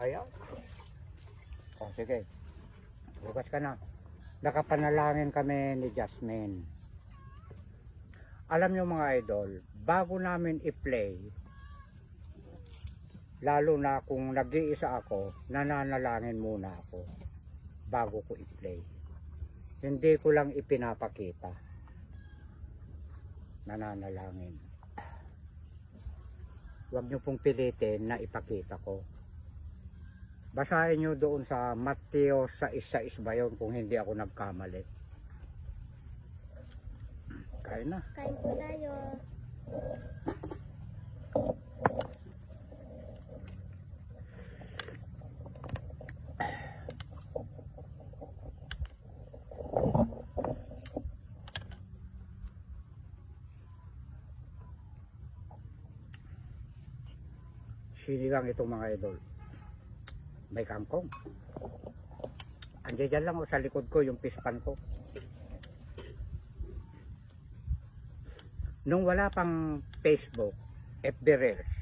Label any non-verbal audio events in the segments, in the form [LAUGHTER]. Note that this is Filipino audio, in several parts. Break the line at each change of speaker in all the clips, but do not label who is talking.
Ayan. O, sige. Bukas ka na. Nakapanalangin kami ni Jasmine. Alam nyo mga idol, bago namin i-play, lalo na kung nag-iisa ako, nananalangin muna ako bago ko i-play. Hindi ko lang ipinapakita. Nananalangin. Huwag nyo pong pilitin na ipakita ko. Basahin nyo doon sa Mateo sa isa ba yun kung hindi ako nagkamali. Kain na.
Kain po tayo.
Sinigang itong mga idol. May kangkong. Andiyan lang o sa likod ko yung pispan ko. Nung wala pang Facebook, FB Reels,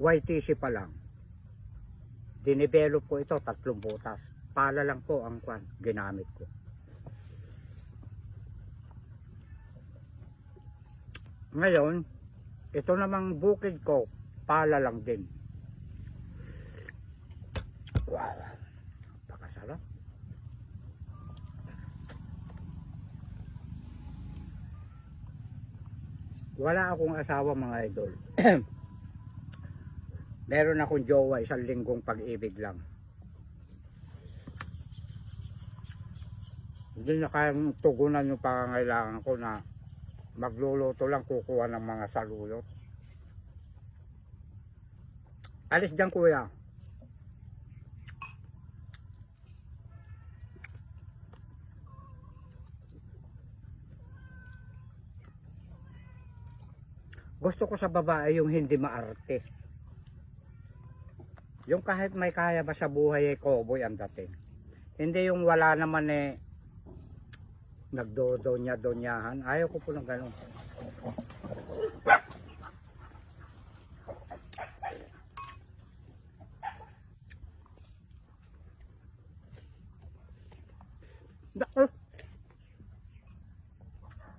YTC pa lang, dinevelop ko ito, tatlong butas. Pala lang po ang kwan, ginamit ko. Ngayon, ito namang bukid ko, pala lang din. Wow, pakasarap. Wala akong asawa mga idol. [CLEARS THROAT] Meron akong jowa, isang linggong pag-ibig lang. Hindi na kayang tugunan yung pangangailangan ko na magluluto lang kukuha ng mga saluyot. Alis dyan kuya. Gusto ko sa babae yung hindi maarte. Yung kahit may kaya ba sa buhay ay cowboy ang dating. Hindi yung wala naman eh nagdodonya-donyahan. Ayaw ko po ng ganun.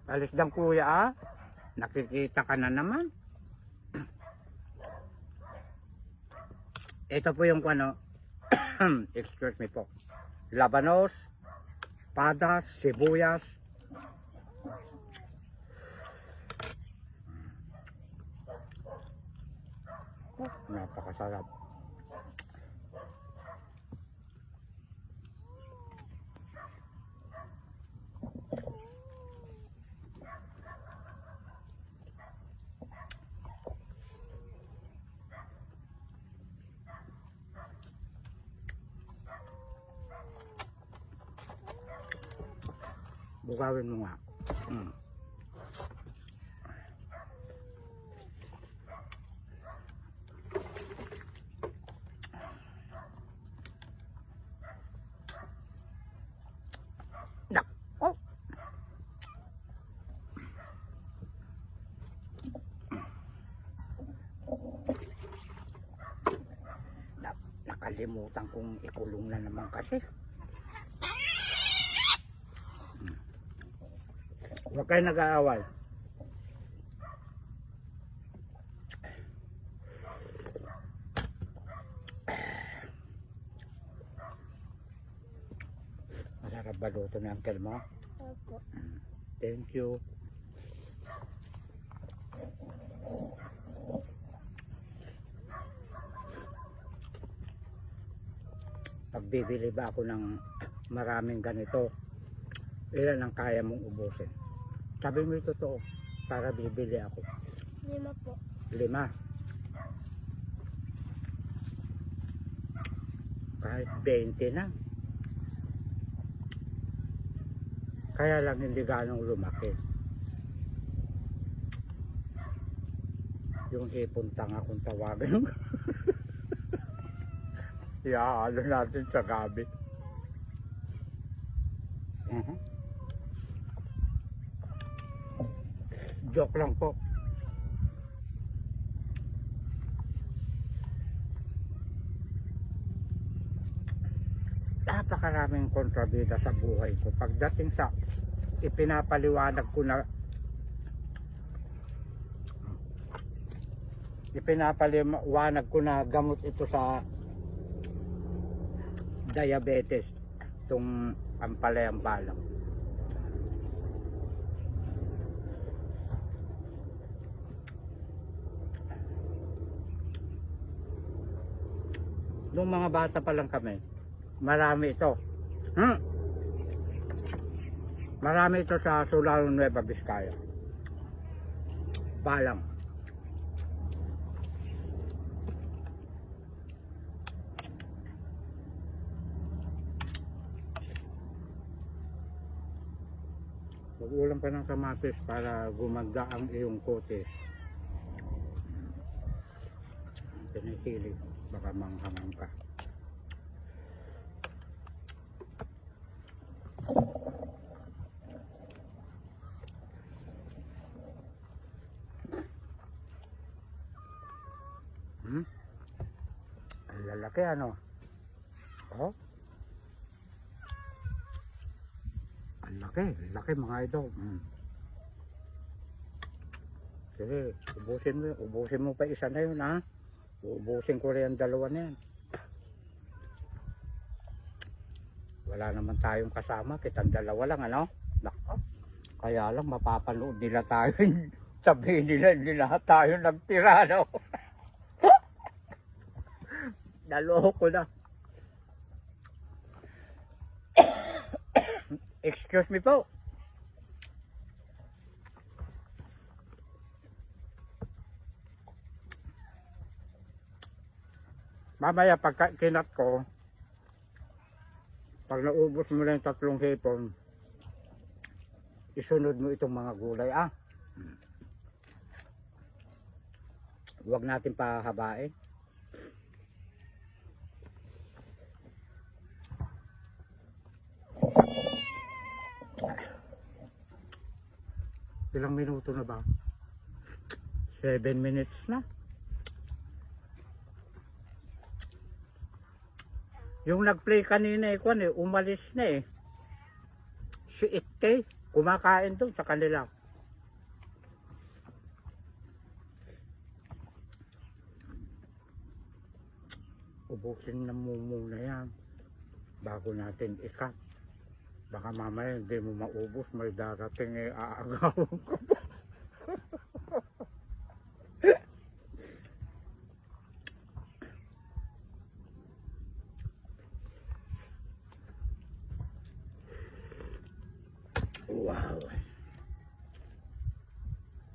Alis dang kuya ah. Nakikita ka na naman. Ito po yung ano, [COUGHS] excuse me po. Labanos, padas, sibuyas. Napakasarap. Bukawin mo nga. Mm. Nako. Na, nakalimutan kong ikulong na naman kasi. Huwag kayo nag-aaway. Masarap ba luto ni Uncle mo?
Opo.
Thank you. Pagbibili ba ako ng maraming ganito, ilan ang kaya mong ubusin? Sabi mo yung totoo, para bibili ako.
Lima po.
Lima. Kahit 20 na. Kaya lang hindi ganong lumaki. Yung hipon tanga kung tawagin. [LAUGHS] Iaalo natin sa gabi. Mhm. Joke lang po. Napakaraming kontrabida sa buhay ko. Pagdating sa ipinapaliwanag ko na ipinapaliwanag ko na gamot ito sa diabetes itong ampalayang balak nung mga bata pa lang kami marami ito hmm? marami ito sa Sulalo Nueva Vizcaya balang Mag-ulam ka ng kamatis para gumanda ang iyong kote. Pinahili, baka manghamang ka. Hmm? Ang lalaki ano? Oh? Ang laki, laki mga ito. Mm. Sige, ubusin mo, ubusin mo pa isa na yun ha. Ubusin ko rin ang dalawa na yan. Wala naman tayong kasama, kitang dalawa lang ano. Nako. Kaya lang mapapanood nila tayo. [LAUGHS] Sabihin nila, hindi lahat tayo nagtira no. [LAUGHS] Naloko na. [COUGHS] Excuse me po. Mamaya pagka kinat ko, pag naubos mo na yung tatlong hipon, isunod mo itong mga gulay. Ah, huwag natin pahabain. Ilang minuto na ba? 7 minutes na. Yung nag-play kanina eh, kwan eh, umalis na eh. Si Itte, kumakain doon sa kanila. Ubusin na muna yan bago natin ikat. Baka mamaya hindi mo maubos, may darating eh, aagawan ko pa.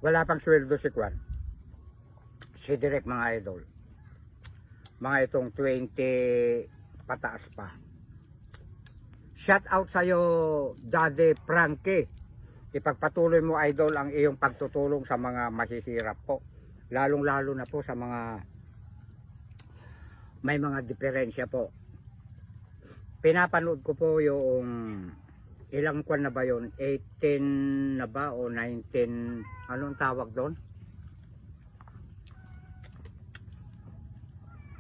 Wala pang sweldo si Kwan. Si Direk mga idol. Mga itong 20 pataas pa. Shout out sa'yo, Daddy Frankie. Ipagpatuloy mo, idol, ang iyong pagtutulong sa mga mahihirap po. Lalong-lalo na po sa mga may mga diferensya po. Pinapanood ko po yung ilang kwan na ba yun? 18 na ba o 19? Anong tawag doon?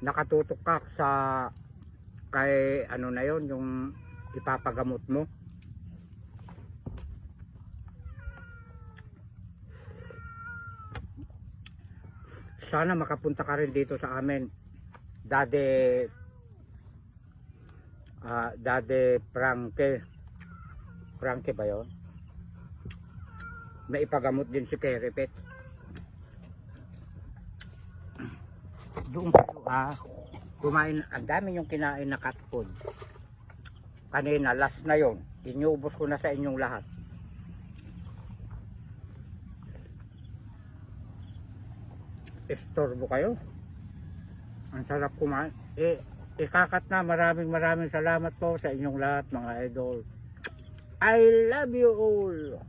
Nakatutok ka sa kay ano na yon yung ipapagamot mo. Sana makapunta ka rin dito sa amin. Dade ah Dade Franke. Franke ba 'yon? May ipagamot din si Kerepet. Doon kayo ah. Kumain, ang dami yung kinain na cat food. Kanina last na yon inubos ko na sa inyong lahat. Istorbo kayo. Ang sarap kumain. Eh ikakat na. Maraming maraming salamat po sa inyong lahat mga idol I love you all